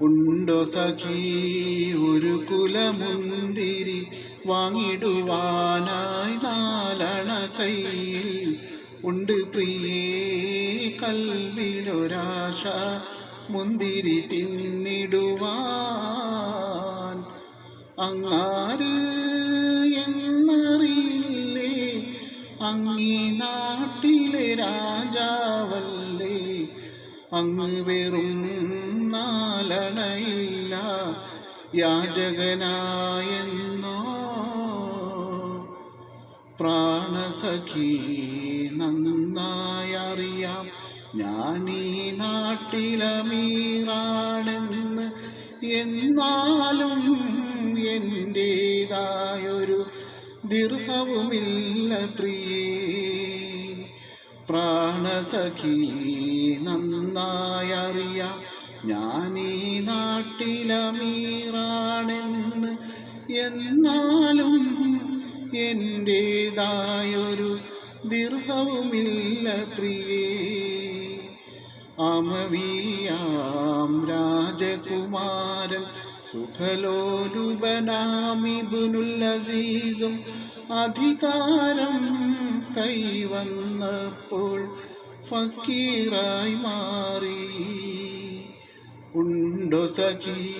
ഉണ്ടോ സഖി? ഒരു കുലമുന്തിരി വാങ്ങിടുവാനായി നാലണ കയ്യിൽ. ഉണ്ട് പ്രിയേ കൽവിലൊരാശ മുന്തിരി തിന്നിടുവാൻ. അങ്ങാര് എന്നറിയില്ലേ? അങ്ങീ നാട്ടിലെ രാജാവല്ലേ? അങ്ങ് വെറും നാലണയില്ല. യാചകനായെന്നോ പ്രാണസഖി നന്നായി അറിയാം ഞാനീ നാട്ടിലമീറാണെന്ന് എന്നാലും എന്റേതായൊരു ദീർഘവുമില്ല പ്രിയേ. പ്രാണസഖി നന്നായി അറിയാം ഞാനീ നാട്ടിലമീറാണെന്ന് എന്നാലും എന്റേതായൊരു ദീർഘവുമില്ല പ്രിയേ. അമവിയാം രാജകുമാരൻ സുഖലോലുപനാമിബുനുൽ അസീസും അധികാരം കൈവന്നപ്പോൾ ഫക്കീറായി മാറി. ഉണ്ടോ സഖി?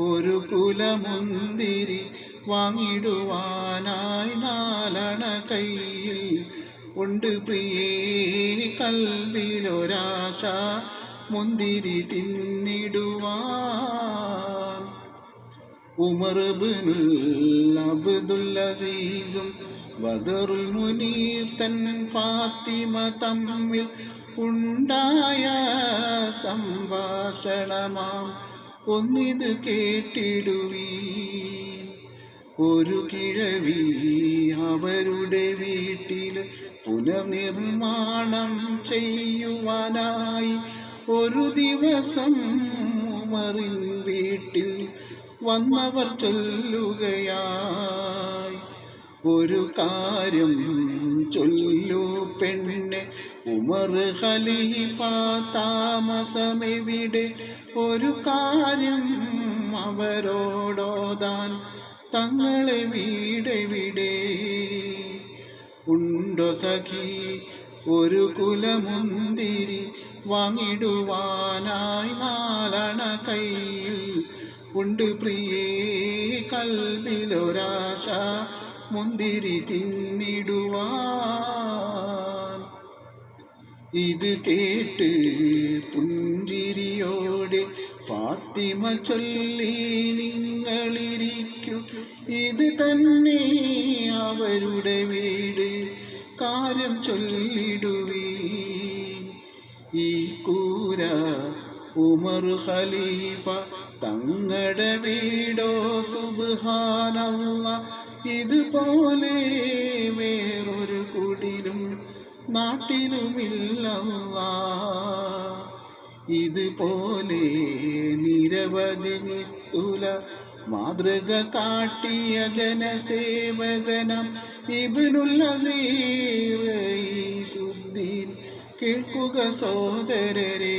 ഒരു കുലമുന്തിരി വാങ്ങിടുവാനായി നാലണ കയ്യിൽ. ഉണ്ട് പ്രിയേ കൽവിലൊരാശ മുന്തിരി തിന്നിടുവാൻ. ഉമർ ബിനുൽ അബ്ദുൽ അസീസും ബദറുൽ മുനീർ തൻ ഫാത്തിമ തമ്മിൽ ഉണ്ടായ സംഭാഷണമാം ഒന്നിത് കേട്ടിടുവീ ഒരു കിഴവി അവരുടെ വീട്ടിൽ പുനർനിർമ്മാണം ചെയ്യുവാനായി ഒരു ദിവസം ഉമറിൻ വീട്ടിൽ വന്നവർ ചൊല്ലുകയായി. ഒരു കാര്യം ചൊല്ലു പെണ്ണെ ഉമർ ഖലീഫ താമസമെവിടെ? ഒരു കാര്യം അവരോടോതാൻ തങ്ങളെ വീടെവിടെ? ഉണ്ടോ സഖി ഒരു കുലമുന്തിരി വാങ്ങിടുവാനായി നാലണ കയ്യിൽ ഉണ്ട് പ്രിയേ കൽവിലൊരാശ മുന്തിരി തിന്നിടുവാൻ. ഇത് കേട്ട് പുഞ്ചിരിയോടെ ഫാത്തിമ ചൊല്ലി നിങ്ങളിരിക്കൂ. ഇത് തന്നെ അവരുടെ വീട്. കാര്യം ചൊല്ലിടുവീ ഈ കൂര ഉമർ ഖലീഫ തങ്ങളുടെ വീടോ സുബ്ഹാനല്ല ഇതുപോലെ വേറൊരു കുടിലും നാട്ടിലുമില്ലല്ല. ഇതുപോലെ നിരവധി നിസ്തുല മാതൃക കാട്ടിയ ജനസേവകനം ഇബ്നുൽ അസീർ കേൾക്കുക സോദരരെ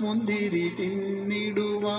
മുന്തിരി തിന്നിടുവാൻ